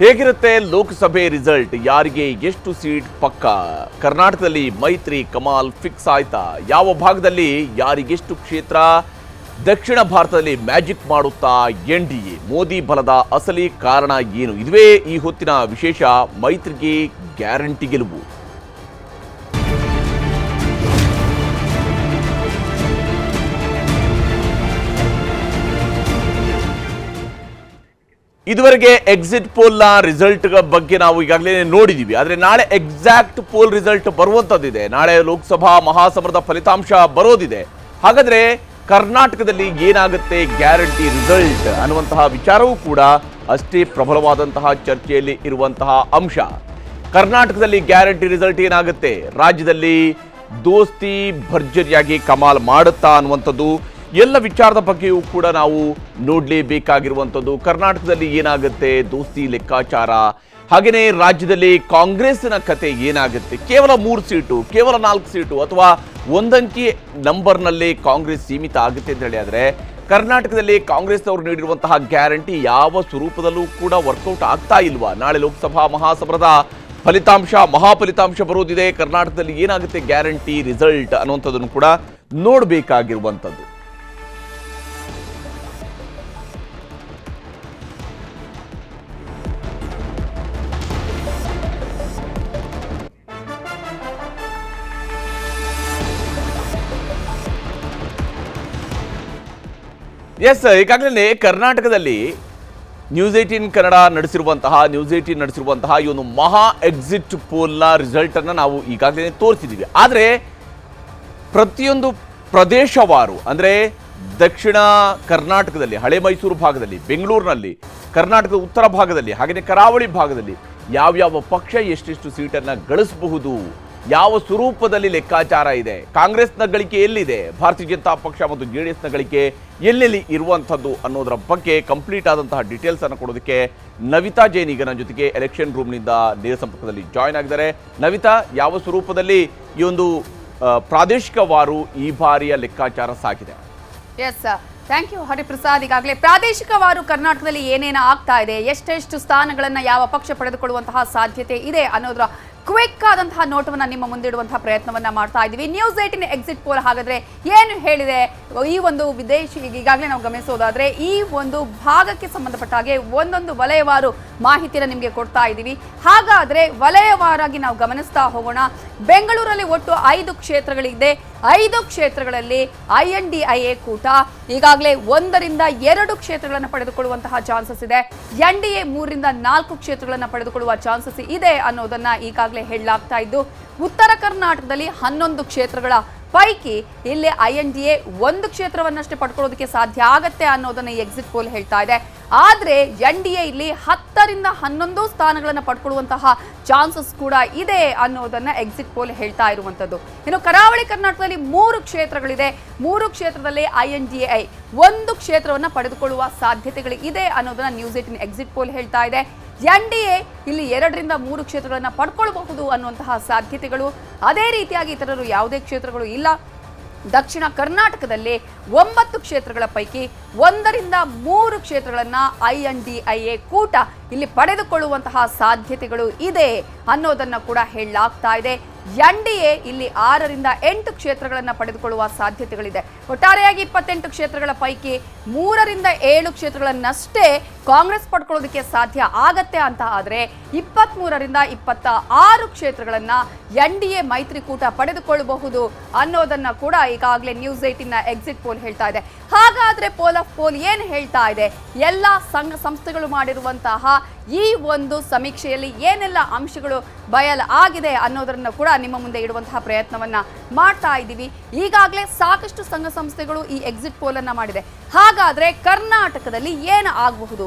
ಹೇಗಿರುತ್ತೆ ಲೋಕಸಭೆ ರಿಸಲ್ಟ್? ಯಾರಿಗೆ ಎಷ್ಟು ಸೀಟ್ ಪಕ್ಕ? ಕರ್ನಾಟಕದಲ್ಲಿ ಮೈತ್ರಿ ಕಮಾಲ್ ಫಿಕ್ಸ್ ಆಯ್ತಾ? ಯಾವ ಭಾಗದಲ್ಲಿ ಯಾರಿಗೆಷ್ಟು ಕ್ಷೇತ್ರ? ದಕ್ಷಿಣ ಭಾರತದಲ್ಲಿ ಮ್ಯಾಜಿಕ್ ಮಾಡುತ್ತಾ ಎನ್ ಡಿ ಎ? ಮೋದಿ ಬಲದ ಅಸಲಿ ಕಾರಣ ಏನು? ಇದುವೇ ಈ ಹೊತ್ತಿನ ವಿಶೇಷ ಮೈತ್ರಿಗೆ ಗ್ಯಾರಂಟಿ ಗೆಲುವು. ಇದುವರೆಗೆ ಎಕ್ಸಿಟ್ ಪೋಲ್ನ ರಿಸಲ್ಟ್ ಬಗ್ಗೆ ನಾವು ಈಗಾಗಲೇ ನೋಡಿದ್ದೀವಿ ಆದರೆ ನಾಳೆ ಎಕ್ಸಾಕ್ಟ್ ಪೋಲ್ ರಿಸಲ್ಟ್ ಬರುವಂಥದ್ದಿದೆ ನಾಳೆ ಲೋಕಸಭಾ ಮಹಾಸಮರದ ಫಲಿತಾಂಶ ಬರೋದಿದೆ. ಹಾಗಾದ್ರೆ ಕರ್ನಾಟಕದಲ್ಲಿ ಏನಾಗುತ್ತೆ ಗ್ಯಾರಂಟಿ ರಿಸಲ್ಟ್ ಅನ್ನುವಂತಹ ವಿಚಾರವೂ ಕೂಡ ಅಷ್ಟೇ ಪ್ರಬಲವಾದಂತಹ ಚರ್ಚೆಯಲ್ಲಿ ಇರುವಂತಹ ಅಂಶ. ಕರ್ನಾಟಕದಲ್ಲಿ ಗ್ಯಾರಂಟಿ ರಿಸಲ್ಟ್ ಏನಾಗುತ್ತೆ? ರಾಜ್ಯದಲ್ಲಿ ದೋಸ್ತಿ ಭರ್ಜರಿಯಾಗಿ ಕಮಾಲ್ ಮಾಡುತ್ತಾ ಅನ್ನುವಂಥದ್ದು ಎಲ್ಲ ವಿಚಾರದ ಬಗ್ಗೆಯೂ ಕೂಡ ನಾವು ನೋಡಲೇಬೇಕಾಗಿರುವಂಥದ್ದು. ಕರ್ನಾಟಕದಲ್ಲಿ ಏನಾಗುತ್ತೆ? ದೋಸ್ತಿ, ಲೆಕ್ಕಾಚಾರ. ಹಾಗೆಯೇ ರಾಜ್ಯದಲ್ಲಿ ಕಾಂಗ್ರೆಸ್ನ ಕತೆ ಏನಾಗುತ್ತೆ? ಕೇವಲ ಮೂರು ಸೀಟು, ಕೇವಲ ನಾಲ್ಕು ಸೀಟು ಅಥವಾ ಒಂದಂಕಿ ನಂಬರ್ನಲ್ಲಿ ಕಾಂಗ್ರೆಸ್ ಸೀಮಿತ ಆಗುತ್ತೆ ಅಂತ ಹೇಳಿ ಆದರೆ, ಕರ್ನಾಟಕದಲ್ಲಿ ಕಾಂಗ್ರೆಸ್ನವರು ನೀಡಿರುವಂತಹ ಗ್ಯಾರಂಟಿ ಯಾವ ಸ್ವರೂಪದಲ್ಲೂ ಕೂಡ ವರ್ಕೌಟ್ ಆಗ್ತಾ ಇಲ್ವಾ? ನಾಳೆ ಲೋಕಸಭಾ ಮಹಾಸಭರದ ಫಲಿತಾಂಶ, ಮಹಾಫಲಿತಾಂಶ ಬರೋದಿದೆ. ಕರ್ನಾಟಕದಲ್ಲಿ ಏನಾಗುತ್ತೆ ಗ್ಯಾರಂಟಿ, ರಿಸಲ್ಟ್ ಅನ್ನುವಂಥದ್ದನ್ನು ಕೂಡ ನೋಡಬೇಕಾಗಿರುವಂಥದ್ದು. ಎಸ್ ಈಗಾಗಲೇ ಕರ್ನಾಟಕದಲ್ಲಿ ನ್ಯೂಸ್ ಏಯ್ಟೀನ್ ಕನ್ನಡ ನಡೆಸಿರುವಂತಹ ನ್ಯೂಸ್ ಏಯ್ಟೀನ್ ನಡೆಸಿರುವಂತಹ ಈ ಒಂದು ಮಹಾ ಎಕ್ಸಿಟ್ ಪೋಲ್ನ ರಿಸಲ್ಟನ್ನು ನಾವು ಈಗಾಗಲೇ ತೋರಿಸಿದ್ದೀವಿ ಆದರೆ ಪ್ರತಿಯೊಂದು ಪ್ರದೇಶವಾರು, ಅಂದರೆ ದಕ್ಷಿಣ ಕರ್ನಾಟಕದಲ್ಲಿ, ಹಳೆ ಮೈಸೂರು ಭಾಗದಲ್ಲಿ, ಬೆಂಗಳೂರಿನಲ್ಲಿ, ಕರ್ನಾಟಕದ ಉತ್ತರ ಭಾಗದಲ್ಲಿ ಹಾಗೆಯೇ ಕರಾವಳಿ ಭಾಗದಲ್ಲಿ ಯಾವ್ಯಾವ ಪಕ್ಷ ಎಷ್ಟೆಷ್ಟು ಸೀಟನ್ನು ಗಳಿಸಬಹುದು? ಯಾವ ಸ್ವರೂಪದಲ್ಲಿ ಲೆಕ್ಕಾಚಾರ ಇದೆ? ಕಾಂಗ್ರೆಸ್ನ ಗಳಿಕೆ ಎಲ್ಲಿದೆ? ಭಾರತೀಯ ಜನತಾ ಪಕ್ಷ ಮತ್ತು ಜೆ ಡಿ ಎಸ್ನ ಗಳಿಕೆ ಎಲ್ಲೆಲ್ಲಿ ಇರುವಂಥದ್ದು ಅನ್ನೋದರ ಬಗ್ಗೆ ಕಂಪ್ಲೀಟ್ ಆದಂತಹ ಡೀಟೇಲ್ಸ್ ಅನ್ನು ಕೊಡೋದಕ್ಕೆ ನವಿತಾ ಜೈನ್ ಈಗ ನನ್ನ ಜೊತೆಗೆ ಎಲೆಕ್ಷನ್ ರೂಮ್ನಿಂದ ನೇರ ಸಂಪರ್ಕದಲ್ಲಿ ಜಾಯ್ನ್ ಆಗಿದ್ದಾರೆ. ನವಿತಾ, ಯಾವ ಸ್ವರೂಪದಲ್ಲಿ ಈ ಒಂದು ಪ್ರಾದೇಶಿಕವಾರು ಈ ಬಾರಿಯ ಲೆಕ್ಕಾಚಾರ ಸಾಗಿದೆ? ಎಸ್ ಥ್ಯಾಂಕ್ ಯು ಹರಿಪ್ರಸಾದ್ ಈಗಾಗಲೇ ಪ್ರಾದೇಶಿಕವಾರು ಕರ್ನಾಟಕದಲ್ಲಿ ಏನೇನು ಆಗ್ತಾ ಇದೆ, ಎಷ್ಟೆಷ್ಟು ಸ್ಥಾನಗಳನ್ನು ಯಾವ ಪಕ್ಷ ಪಡೆದುಕೊಳ್ಳುವಂತಹ ಸಾಧ್ಯತೆ ಇದೆ ಅನ್ನೋದರ ಕ್ವಿಕ್ ಆದಂತಹ ನೋಟವನ್ನ ನಿಮ್ಮ ಮುಂದಿಡುವಂತಹ ಪ್ರಯತ್ನವನ್ನ ಮಾಡ್ತಾ ಇದ್ದೀವಿ ನ್ಯೂಸ್ ಏಟಿನ್ ಎಕ್ಸಿಟ್ ಪೋಲ್ ಹಾಗಾದ್ರೆ ಏನು ಹೇಳಿದೆ? ಈ ಒಂದು ವಿದೇಶಿ ಈಗಾಗಲೇ ನಾವು ಗಮನಿಸೋದಾದ್ರೆ ಈ ಒಂದು ಭಾಗಕ್ಕೆ ಸಂಬಂಧಪಟ್ಟ ಹಾಗೆ ಒಂದೊಂದು ವಲಯವಾರು ಮಾಹಿತಿನ ನಿಮಗೆ ಕೊಡ್ತಾ ಇದ್ದೀವಿ ಹಾಗಾದ್ರೆ ವಲಯವಾರಾಗಿ ನಾವು ಗಮನಿಸ್ತಾ ಹೋಗೋಣ. ಬೆಂಗಳೂರಲ್ಲಿ ಒಟ್ಟು ಐದು ಕ್ಷೇತ್ರಗಳಿದೆ. ಐದು ಕ್ಷೇತ್ರಗಳಲ್ಲಿ I N D I A ಕೂಟ. ಈಗಾಗಲೇ ಒಂದರಿಂದ ಎರಡು ಕ್ಷೇತ್ರಗಳನ್ನು ಪಡೆದುಕೊಳ್ಳುವಂತಹ ಚಾನ್ಸಸ್ ಇದೆ. ಎನ್ ಡಿ ಎ ಮೂರರಿಂದ ನಾಲ್ಕು ಕ್ಷೇತ್ರಗಳನ್ನು ಪಡೆದುಕೊಳ್ಳುವ ಚಾನ್ಸಸ್ ಇದೆ ಅನ್ನೋದನ್ನ ಈಗಾಗಲೇ ಹೇಳಲಾಗ್ತಾ ಇದ್ದು, ಉತ್ತರ ಕರ್ನಾಟಕದಲ್ಲಿ ಹನ್ನೊಂದು ಕ್ಷೇತ್ರಗಳ ಪೈಕಿ ಇಲ್ಲಿ ಐ ಎನ್ ಡಿ ಎ ಒಂದು ಕ್ಷೇತ್ರವನ್ನಷ್ಟೇ ಪಡ್ಕೊಳ್ಳೋದಕ್ಕೆ ಸಾಧ್ಯ ಆಗತ್ತೆ ಅನ್ನೋದನ್ನ ಎಕ್ಸಿಟ್ ಪೋಲ್ ಹೇಳ್ತಾ ಇದೆ. ಆದ್ರೆ ಎನ್ ಡಿ ಎ ಇಲ್ಲಿ ಹತ್ತರಿಂದ ಹನ್ನೊಂದು ಸ್ಥಾನಗಳನ್ನು ಪಡ್ಕೊಳ್ಳುವಂತಹ ಚಾನ್ಸಸ್ ಕೂಡ ಇದೆ ಅನ್ನೋದನ್ನ ಎಕ್ಸಿಟ್ ಪೋಲ್ ಹೇಳ್ತಾ ಇರುವಂತದ್ದು ಇನ್ನು ಕರಾವಳಿ ಕರ್ನಾಟಕದಲ್ಲಿ ಮೂರು ಕ್ಷೇತ್ರಗಳಿದೆ. ಮೂರು ಕ್ಷೇತ್ರದಲ್ಲಿ ಐ ಎನ್ ಡಿ ಎ ಒಂದು ಕ್ಷೇತ್ರವನ್ನ ಪಡೆದುಕೊಳ್ಳುವ ಸಾಧ್ಯತೆಗಳು ಇದೆ ಅನ್ನೋದನ್ನ ನ್ಯೂಸ್ ಏಟಿನ್ ಎಕ್ಸಿಟ್ ಪೋಲ್ ಹೇಳ್ತಾ ಇದೆ. ಎನ್ ಡಿ ಎ ಇಲ್ಲಿ ಎರಡರಿಂದ ಮೂರು ಕ್ಷೇತ್ರಗಳನ್ನು ಪಡ್ಕೊಳ್ಬಹುದು ಅನ್ನುವಂತಹ ಸಾಧ್ಯತೆಗಳು. ಅದೇ ರೀತಿಯಾಗಿ ಇತರರು ಯಾವುದೇ ಕ್ಷೇತ್ರಗಳು ಇಲ್ಲ. ದಕ್ಷಿಣ ಕರ್ನಾಟಕದಲ್ಲಿ ಒಂಬತ್ತು ಕ್ಷೇತ್ರಗಳ ಪೈಕಿ ಒಂದರಿಂದ ಮೂರು ಕ್ಷೇತ್ರಗಳನ್ನು I N D I A ಕೂಟ ಇಲ್ಲಿ ಪಡೆದುಕೊಳ್ಳುವಂತಹ ಸಾಧ್ಯತೆಗಳು ಇದೆ. ಅನ್ನೋದನ್ನ ಕೂಡ ಹೇಳಲಾಗ್ತಾ ಇದೆ. ಎನ್ ಡಿ ಎ ಇಲ್ಲಿ ಆರರಿಂದ ಎಂಟು ಕ್ಷೇತ್ರಗಳನ್ನು ಪಡೆದುಕೊಳ್ಳುವ ಸಾಧ್ಯತೆಗಳಿದೆ. ಒಟ್ಟಾರೆಯಾಗಿ ಇಪ್ಪತ್ತೆಂಟು ಕ್ಷೇತ್ರಗಳ ಪೈಕಿ ಮೂರರಿಂದ ಏಳು ಕ್ಷೇತ್ರಗಳನ್ನಷ್ಟೇ ಕಾಂಗ್ರೆಸ್ ಪಡ್ಕೊಳ್ಳೋದಕ್ಕೆ ಸಾಧ್ಯ ಆಗತ್ತೆ ಅಂತ ಆದರೆ ಇಪ್ಪತ್ಮೂರರಿಂದ ಇಪ್ಪತ್ತ ಆರು ಕ್ಷೇತ್ರಗಳನ್ನ ಎನ್ ಡಿ ಎ ಮೈತ್ರಿಕೂಟ ಪಡೆದುಕೊಳ್ಳಬಹುದು ಅನ್ನೋದನ್ನ ಕೂಡ ಈಗಾಗಲೇ ನ್ಯೂಸ್ ಏಟಿನ ಎಕ್ಸಿಟ್ ಪೋಲ್ ಹೇಳ್ತಾ ಇದೆ. ಹಾಗಾದ್ರೆ ಪೋಲ್ ಆಫ್ ಪೋಲ್ ಏನು ಹೇಳ್ತಾ ಇದೆ? ಎಲ್ಲ ಸಂಘ ಸಂಸ್ಥೆಗಳು ಮಾಡಿರುವಂತಹ ಈ ಒಂದು ಸಮೀಕ್ಷೆಯಲ್ಲಿ ಏನೆಲ್ಲ ಅಂಶಗಳು ಬಯಲ್ ಆಗಿದೆ ಅನ್ನೋದನ್ನು ಕೂಡ ನಿಮ್ಮ ಮುಂದೆ ಇಡುವಂತಹ ಪ್ರಯತ್ನವನ್ನ ಮಾಡ್ತಾ ಇದ್ದೀವಿ. ಈಗಾಗಲೇ ಸಾಕಷ್ಟು ಸಂಘ ಸಂಸ್ಥೆಗಳು ಈ ಎಕ್ಸಿಟ್ ಪೋಲನ್ನು ಮಾಡಿದೆ ಹಾಗಾದ್ರೆ ಕರ್ನಾಟಕದಲ್ಲಿ ಏನು ಆಗಬಹುದು?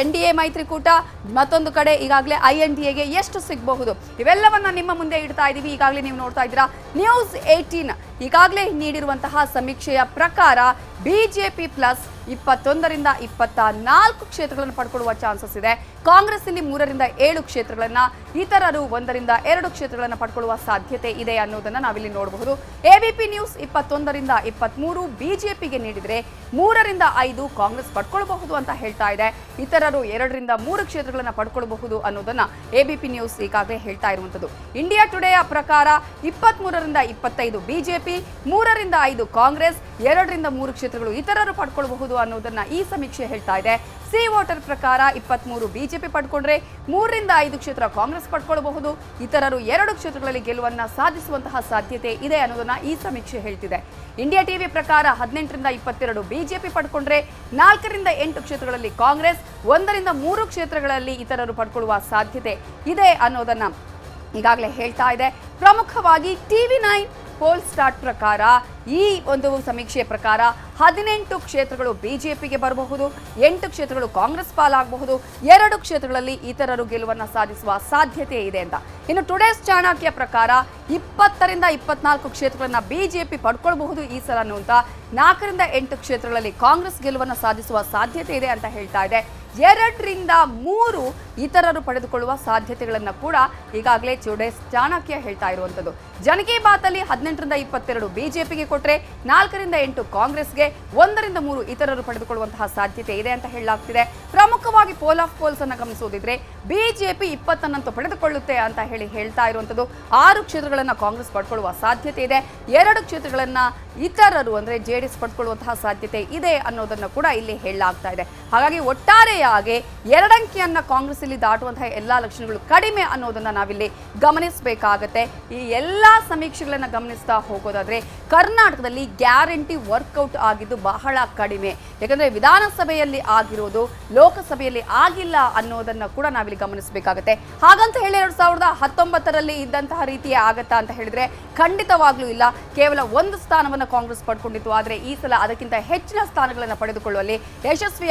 ಎನ್ ಡಿ ಎ ಮೈತ್ರಿಕೂಟ, ಮತ್ತೊಂದು ಕಡೆ ಈಗಾಗಲೇ ಐ ಎನ್ ಡಿ ಎಗೆ ಎಷ್ಟು ಸಿಗಬಹುದು? ಇವೆಲ್ಲವನ್ನು ನಿಮ್ಮ ಮುಂದೆ ಇಡ್ತಾ ಇದ್ದೀವಿ. ಈಗಾಗಲೇ ನೀವು ನೋಡ್ತಾ ಇದ್ದೀರಾ ನ್ಯೂಸ್ ಏಯ್ಟೀನ್ ಈಗಾಗಲೇ ನೀಡಿರುವಂತಹ ಸಮೀಕ್ಷೆಯ ಪ್ರಕಾರ ಬಿ ಜೆ ಪಿ ಪ್ಲಸ್ ಇಪ್ಪತ್ತೊಂದರಿಂದ ಇಪ್ಪತ್ತ ನಾಲ್ಕು ಕ್ಷೇತ್ರಗಳನ್ನು ಪಡ್ಕೊಳ್ಳುವ ಚಾನ್ಸಸ್ ಇದೆ. ಕಾಂಗ್ರೆಸ್ ಇಲ್ಲಿ ಮೂರರಿಂದ ಏಳು ಕ್ಷೇತ್ರಗಳನ್ನು ಇತರರು ಒಂದರಿಂದ ಎರಡು ಕ್ಷೇತ್ರಗಳನ್ನು ಪಡ್ಕೊಳ್ಳುವ ಸಾಧ್ಯತೆ ಇದೆ ಅನ್ನೋದನ್ನ ನಾವಿಲ್ಲಿ ನೋಡಬಹುದು. ಎಬಿಪಿ ನ್ಯೂಸ್ ಇಪ್ಪತ್ತೊಂದರಿಂದ ಇಪ್ಪತ್ಮೂರು ಬಿಜೆಪಿಗೆ ನೀಡಿದರೆ ಮೂರರಿಂದ ಐದು ಕಾಂಗ್ರೆಸ್ ಪಡ್ಕೊಳ್ಬಹುದು ಅಂತ ಹೇಳ್ತಾ ಇದೆ. ಇತರರು ಎರಡರಿಂದ ಮೂರು ಕ್ಷೇತ್ರಗಳನ್ನು ಪಡ್ಕೊಳ್ಬಹುದು ಅನ್ನೋದನ್ನ ಎಬಿಪಿ ನ್ಯೂಸ್ ಈಗಾಗಲೇ ಹೇಳ್ತಾ ಇರುವಂಥದ್ದು. ಇಂಡಿಯಾ ಟುಡೇಯ ಪ್ರಕಾರ ಇಪ್ಪತ್ತ್ ಮೂರರಿಂದ ಇಪ್ಪತ್ತೈದು ಬಿಜೆಪಿ ಮೂರರಿಂದ ಐದು ಕಾಂಗ್ರೆಸ್, ಎರಡರಿಂದ ಮೂರು ಕ್ಷೇತ್ರಗಳು ಇತರರು ಪಡ್ಕೊಳ್ಬಹುದು ಅನ್ನೋದನ್ನ ಈ ಸಮೀಕ್ಷೆ ಹೇಳ್ತಾ ಇದೆ. ಸಿ ವಾಟರ್ ಪ್ರಕಾರ ಇಪ್ಪತ್ಮೂರು ಬಿಜೆಪಿ ಪಡ್ಕೊಂಡ್ರೆ ಮೂರರಿಂದ ಐದು ಕ್ಷೇತ್ರ ಕಾಂಗ್ರೆಸ್ ಪಡ್ಕೊಳ್ಳಬಹುದು ಇತರರು ಎರಡು ಕ್ಷೇತ್ರಗಳಲ್ಲಿ ಗೆಲುವನ್ನ ಸಾಧಿಸುವಂತಹ ಸಾಧ್ಯತೆ ಇದೆ ಅನ್ನೋದನ್ನ ಈ ಸಮೀಕ್ಷೆ ಹೇಳ್ತಿದೆ. ಇಂಡಿಯಾ ಟಿವಿ ಪ್ರಕಾರ ಹದಿನೆಂಟರಿಂದ ಇಪ್ಪತ್ತೆರಡು ಬಿಜೆಪಿ ಪಡ್ಕೊಂಡ್ರೆ ನಾಲ್ಕರಿಂದ ಎಂಟು ಕ್ಷೇತ್ರಗಳಲ್ಲಿ ಕಾಂಗ್ರೆಸ್, ಒಂದರಿಂದ ಮೂರು ಕ್ಷೇತ್ರಗಳಲ್ಲಿ ಇತರರು ಪಡ್ಕೊಳ್ಳುವ ಸಾಧ್ಯತೆ ಇದೆ ಅನ್ನೋದನ್ನ ಈಗಾಗಲೇ ಹೇಳ್ತಾ ಇದೆ. ಪ್ರಮುಖವಾಗಿ ಟಿವಿ ನೈನ್, ಪೋಲ್ ಸ್ಟಾರ್ಟ್ ಪ್ರಕಾರ ಈ ಒಂದು ಸಮೀಕ್ಷೆಯ ಪ್ರಕಾರ ಹದಿನೆಂಟು ಕ್ಷೇತ್ರಗಳು ಬಿಜೆಪಿಗೆ ಬರಬಹುದು, ಎಂಟು ಕ್ಷೇತ್ರಗಳು ಕಾಂಗ್ರೆಸ್ ಪಾಲಾಗಬಹುದು, ಎರಡು ಕ್ಷೇತ್ರಗಳಲ್ಲಿ ಇತರರು ಗೆಲುವನ್ನು ಸಾಧಿಸುವ ಸಾಧ್ಯತೆ ಇದೆ ಅಂತ. ಇನ್ನು ಟುಡೇಸ್ ಚಾಣಕ್ಯ ಪ್ರಕಾರ ಇಪ್ಪತ್ತರಿಂದ ಇಪ್ಪತ್ನಾಲ್ಕು ಕ್ಷೇತ್ರಗಳನ್ನ ಬಿಜೆಪಿ ಪಡ್ಕೊಳ್ಬಹುದು ಈ ಸಲ ಅಂತ. ನಾಲ್ಕರಿಂದ ಎಂಟು ಕ್ಷೇತ್ರಗಳಲ್ಲಿ ಕಾಂಗ್ರೆಸ್ ಗೆಲುವನ್ನು ಸಾಧಿಸುವ ಸಾಧ್ಯತೆ ಇದೆ ಅಂತ ಹೇಳ್ತಾ ಇದೆ. ಎರಡರಿಂದ ಮೂರು ಇತರರು ಪಡೆದುಕೊಳ್ಳುವ ಸಾಧ್ಯತೆಗಳನ್ನು ಕೂಡ ಈಗಾಗಲೇ ಚುಡೇಸ್ ಚಾಣಕ್ಯ ಹೇಳ್ತಾ ಇರುವಂಥದ್ದು ಜನಕಿ ಬಾತಲ್ಲಿ ಹದಿನೆಂಟರಿಂದ ಇಪ್ಪತ್ತೆರಡು ಬಿಜೆಪಿಗೆ ಕೊಟ್ಟರೆ ನಾಲ್ಕರಿಂದ ಎಂಟು ಕಾಂಗ್ರೆಸ್ಗೆ ಒಂದರಿಂದ ಮೂರು ಇತರರು ಪಡೆದುಕೊಳ್ಳುವಂತಹ ಸಾಧ್ಯತೆ ಇದೆ ಅಂತ ಹೇಳಲಾಗ್ತಿದೆ. ಪ್ರಮುಖವಾಗಿ ಪೋಲ್ ಆಫ್ ಪೋಲ್ಸ್ ಅನ್ನು ಗಮನಿಸುವುದಿದ್ರೆ ಬಿಜೆಪಿ ಇಪ್ಪತ್ತನ್ನಂತೂ ಪಡೆದುಕೊಳ್ಳುತ್ತೆ ಅಂತ ಹೇಳಿ ಹೇಳ್ತಾ ಇರುವಂಥದ್ದು. ಆರು ಕ್ಷೇತ್ರಗಳನ್ನು ಕಾಂಗ್ರೆಸ್ ಪಡ್ಕೊಳ್ಳುವ ಸಾಧ್ಯತೆ ಇದೆ. ಎರಡು ಕ್ಷೇತ್ರಗಳನ್ನು ಇತರರು ಅಂದ್ರೆ ಜೆ ಡಿ ಪಡ್ಕೊಳ್ಳುವಂತಹ ಸಾಧ್ಯತೆ ಇದೆ ಅನ್ನೋದನ್ನು ಕೂಡ ಇಲ್ಲಿ ಹೇಳಲಾಗ್ತಾ ಇದೆ. ಹಾಗಾಗಿ ಒಟ್ಟಾರೆಯಾಗಿ ಎರಡಂಕಿಯನ್ನು ಕಾಂಗ್ರೆಸ್ ಇಲ್ಲಿ ದಾಟುವಂತಹ ಎಲ್ಲ ಲಕ್ಷಣಗಳು ಕಡಿಮೆ ಅನ್ನೋದನ್ನು ನಾವಿಲ್ಲಿ ಗಮನಿಸಬೇಕಾಗತ್ತೆ. ಈ ಎಲ್ಲ ಸಮೀಕ್ಷೆಗಳನ್ನು ಗಮನಿಸ್ತಾ ಹೋಗೋದಾದರೆ ಕರ್ನಾಟಕದಲ್ಲಿ ಗ್ಯಾರಂಟಿ ವರ್ಕೌಟ್ ಆಗಿದ್ದು ಬಹಳ ಕಡಿಮೆ. ಯಾಕಂದರೆ ವಿಧಾನಸಭೆಯಲ್ಲಿ ಆಗಿರೋದು ಲೋಕಸಭೆಯಲ್ಲಿ ಆಗಿಲ್ಲ ಅನ್ನೋದನ್ನು ಕೂಡ ನಾವಿಲ್ಲಿ ಗಮನಿಸಬೇಕಾಗತ್ತೆ. ಹಾಗಂತ ಹೇಳಿ ಎರಡು ಸಾವಿರದ ಹತ್ತೊಂಬತ್ತರಲ್ಲಿ ಇದ್ದಂತಹ ರೀತಿಯೇ ಆಗತ್ತಾ ಅಂತ ಹೇಳಿದರೆ ಖಂಡಿತವಾಗ್ಲೂ ಇಲ್ಲ. ಕೇವಲ ಒಂದು ಸ್ಥಾನವನ್ನು ಕಾಂಗ್ರೆಸ್ ಪಡ್ಕೊಂಡಿತ್ತು. ಆದರೆ ಈ ಸಲ ಅದಕ್ಕಿಂತ ಹೆಚ್ಚಿನ ಸ್ಥಾನಗಳನ್ನು ಪಡೆದುಕೊಳ್ಳುವಲ್ಲಿ ಯಶಸ್ವಿ